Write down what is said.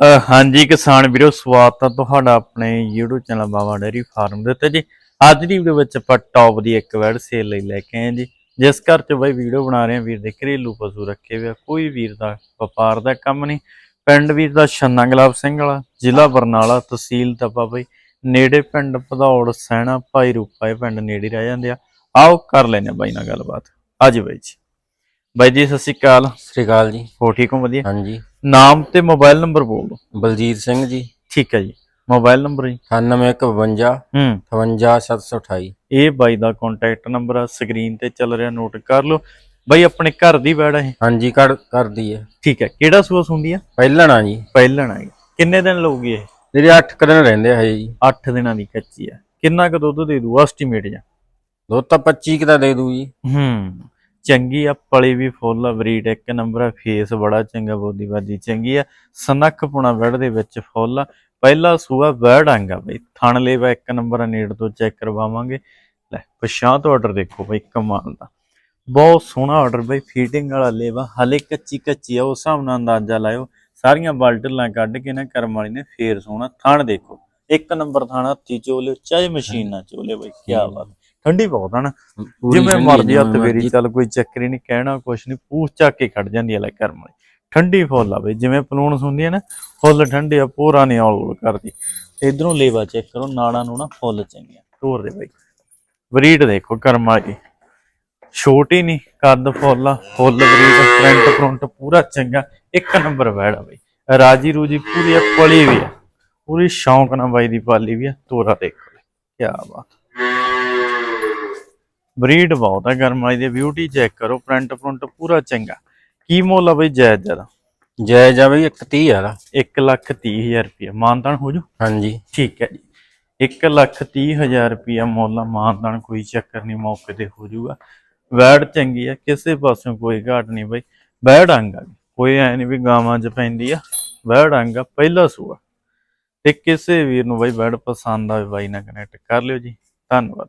ਹਾਂਜੀ ਕਿਸਾਨ ਵੀਰੋ ਸਵਾਗਤ ਹੈ ਤੁਹਾਡਾ ਆਪਣੇ YouTube channel Baba dairy farm ਦੇ ਉੱਤੇ ਜੀ। ਅੱਜ ਦੀ ਵੀਡੀਓ ਵਿੱਚ ਆਪਾਂ ਟੌਪ ਦੀ ਇੱਕ ਵੈਡ ਸੇਲ ਲਈ ਲੈ ਕੇ ਆਏ ਹਾਂ ਜੀ। ਜਿਸ ਘਰ 'ਚ ਬਾਈ ਵੀਡੀਓ ਬਣਾ ਰਹੇ ਹਾਂ ਵੀਰ ਦੇ ਘਰੇਲੂ ਪਸ਼ੂ ਰੱਖੇ ਹੋਏ ਆ। ਕੋਈ ਵੀਰ ਦਾ ਵਪਾਰ ਦਾ ਕੰਮ ਨਹੀਂ। ਪਿੰਡ ਵੀਰ ਦਾ ਛੰਨਾ ਗੁਲਾਬ ਸਿੰਘ ਵਾਲਾ ਜ਼ਿਲ੍ਹਾ ਬਰਨਾਲਾ ਤਹਿਸੀਲ ਤਪਾ ਬਾਈ। ਨੇੜੇ ਪਿੰਡ ਭਦੌੜ ਸੈਣਾ ਭਾਈ ਰੂਪਾ ਇਹ ਪਿੰਡ ਨੇੜੇ ਰਹਿ ਜਾਂਦੇ ਆ। ਆਓ ਕਰ ਲੈਨੇ ਬਾਈ ਨਾਲ ਗੱਲਬਾਤ। ਅੱਜ ਬਾਈ ਜੀ। ਬਾਈ ਜੀ ਸਤਿ ਸ਼੍ਰੀ ਅਕਾਲ। ਸ਼੍ਰੀ ਅਕਾਲ ਜੀ। ਹੋ ਠੀਕ ਹੋ? ਵਧੀਆ? ਹਾਂਜੀ। ਨਾਮ ਤੇ ਮੋਬਾਈਲ ਨੰਬਰ ਬੋਲ ਦਿਓ। ਬਲਜੀਤ ਸਿੰਘ ਜੀ। ਠੀਕ ਹੈ ਜੀ। ਮੋਬਾਈਲ ਨੰਬਰ ਜੀ। 9152 ਹੂੰ। 58728 ਇਹ ਬਾਈ ਦਾ ਕੰਟੈਕਟ ਨੰਬਰ ਆ ਸਕਰੀਨ ਤੇ ਚੱਲ ਰਿਹਾ ਨੋਟ ਕਰ ਲਓ। ਬਾਈ ਆਪਣੇ ਘਰ ਦੀ ਵੈੜ ਹੈ ਹਾਂਜੀ ਕਰ ਕਰਦੀ ਹੈ। ਠੀਕ ਹੈ। ਕਿਹੜਾ ਸੂਸ ਹੁੰਦੀ ਆ? ਪਹਿਲਣ ਜੀ। ਪਹਿਲਣ ਆ ਕਿੰਨੇ ਦਿਨ ਲਊਗੀ ਇਹ? ਜਿਹੜੇ 8 ਦਿਨ ਰਹਿੰਦੇ ਆ ਹਜੇ ਜੀ। 8 ਦਿਨਾਂ ਦੀ ਕੱਚੀ ਆ। ਕਿੰਨਾ ਕੁ ਦੁੱਧ ਦੇ ਦੂ? ਐਸਟੀਮੇਟ ਜਾਂ? ਦੁੱਧ ਤਾਂ 25 ਕਿ ਦਾ ਦੇ ਦੂ ਜੀ। ਹੂੰ। ਚੰਗੀ ਆ, ਪਲੀ ਵੀ ਫੁੱਲ ਆ, ਬਰੀਡ ਇੱਕ ਨੰਬਰ ਆ, ਫੇਸ ਬੜਾ ਚੰਗਾ ਬੋਦੀ ਬਾਦੀ ਚੰਗੀ ਆ, ਸਨੱਖ ਪੁਣਾ ਵੜ ਦੇ ਵਿੱਚ ਫੁੱਲ ਆ, ਪਹਿਲਾ ਸੂਆ ਵੜ ਆਂਗਾ ਬਈ, ਥਣ ਲੇਵਾ ਇੱਕ ਨੰਬਰ ਆ, ਨੇੜ ਤੋਂ ਚੈੱਕ ਕਰਵਾਵਾਂਗੇ। ਲੈ ਪਛਾਂ ਤੋਂ ਆਰਡਰ ਦੇਖੋ ਬਈ, ਕਮਾਲ ਦਾ। ਬਹੁਤ ਸੋਹਣਾ ਆਰਡਰ ਬਈ ਫੀਟਿੰਗ ਵਾਲਾ ਲੇਵਾ ਹਲੇ ਕੱਚੀ ਕੱਚੀ ਆ, ਉਸ ਹਿਸਾਬ ਨਾਲ ਅੰਦਾਜ਼ਾ ਲਾਇਓ। ਸਾਰੀਆਂ ਬਾਲਟਲਾਂ ਕੱਢ ਕੇ ਨਾ, ਕਰਮ ਵਾਲੀ ਨੇ ਫੇਰ ਸੋਹਣਾ ਥਣ ਦੇਖੋ। ਇੱਕ ਨੰਬਰ ਥਣ, ਹੱਥੀ ਚੋਲੇ, ਚਾਹੇ ਮਸ਼ੀਨ ਨਾਲ ਚੋਲੇ ਬਈ ਕੀ ਬਾਤ। ਠੰਡੀ ਬਹੁਤ ਆ ਨਾ। ਪੂਰੀ ਜਿਵੇਂ ਮਰਜ਼ੀ ਹੱਥ ਵੇਰੀ। ਚੱਲ ਕੋਈ ਚੱਕਰ ਹੀ ਨਹੀਂ ਕਹਿਣਾ ਕੁਛ ਨਹੀਂ ਪੂਛ ਚੱਕ ਕੇ ਖੜ ਜਾਂਦੀ ਆ ਲੈ ਕਰਮ ਵਾਲੀ। ਠੰਡੀ ਫੁੱਲ ਆ ਬਈ ਜਿਵੇਂ ਪਲੂਣਸ ਹੁੰਦੀ ਆ ਨਾ ਫੁੱਲ ਠੰਡੇ ਆ ਪੂਰਾ ਨਹੀਂ ਔਲ ਕਰਦੀ। ਇਧਰੋਂ ਲੇਵਾ ਚੈੱਕ ਕਰੋ ਨਾੜਾਂ ਨੂੰ ਨਾ ਫੁੱਲ ਚੰਗੀਆਂ। ਤੋਰ ਦੇ ਬਈ। ਬਰੀਡ ਦੇਖੋ ਕਰਮ ਵਾਲੀ। ਛੋਟੀ ਨਹੀਂ ਕੱਦ ਫੁੱਲ ਆ ਫੁੱਲ ਬਰੀਡ ਫਰੰਟ ਫਰੰਟ ਪੂਰਾ ਚੰਗਾ। ਇੱਕ ਨੰਬਰ ਵੈੜ ਆ ਬਈ। ਰਾਜੀ ਰੂਜੀ ਪੂਰੀ ਪਲੀ ਵੀ ਆ। ਪੂਰੀ ਸ਼ੌਂਕ ਨਾਲ ਬਾਈ ਦੀ ਪਾਲੀ ਵੀ ਆ ਤੋਰਾ ਦੇਖੋ। ਕੀ ਬਾਤ। ਬਰੀਡ ਬਹੁਤ ਹੈ ਗਰਮਾਈ ਦੀ ਬਿਊਟੀ ਚੈੱਕ ਕਰੋ ਪ੍ਰਿੰਟ ਪ੍ਰਿੰਟ ਪੂਰਾ ਚੰਗਾ। ਕੀ ਮੁੱਲ ਆ ਬਈ ਜਾਇਜ਼ ਜਰਾ ਜੈ ਜਾ ਬਈ 130 ਵਾਲਾ 1 ਲੱਖ 30 ਹਜ਼ਾਰ ਰੁਪਇਆ। ਮਾਨਤਾਨ ਹੋ ਜੂ? ਹਾਂਜੀ। ਠੀਕ ਹੈ ਜੀ। 1 ਲੱਖ 30 ਹਜ਼ਾਰ ਰੁਪਇਆ ਮੁੱਲ ਆ ਮਾਨਤਾਨ ਕੋਈ ਚੱਕਰ ਨਹੀਂ ਮੌਕੇ ਤੇ ਹੋ ਜੂਗਾ। ਵੈੜ ਚੰਗੀ ਆ ਕਿਸੇ ਪਾਸਿਓਂ ਕੋਈ ਘਾਟ ਨਹੀਂ ਬਈ। ਵੈੜ ਆਂਗਾ ਕੋਈ ਐ ਨਹੀਂ ਵੀ ਗਾਵਾਂ 'ਚ ਪੈਂਦੀ ਆ। ਵੈੜ ਆਂਗਾ ਪਹਿਲਾ ਸੂਆ। ਤੇ ਕਿਸੇ ਵੀਰ ਨੂੰ ਬਈ ਵੈੜ ਪਸੰਦ ਆਵੇ ਬਾਈ ਨਾਲ ਕਨੈਕਟ ਕਰ ਲਿਓ ਜੀ। ਧੰਨਵਾਦ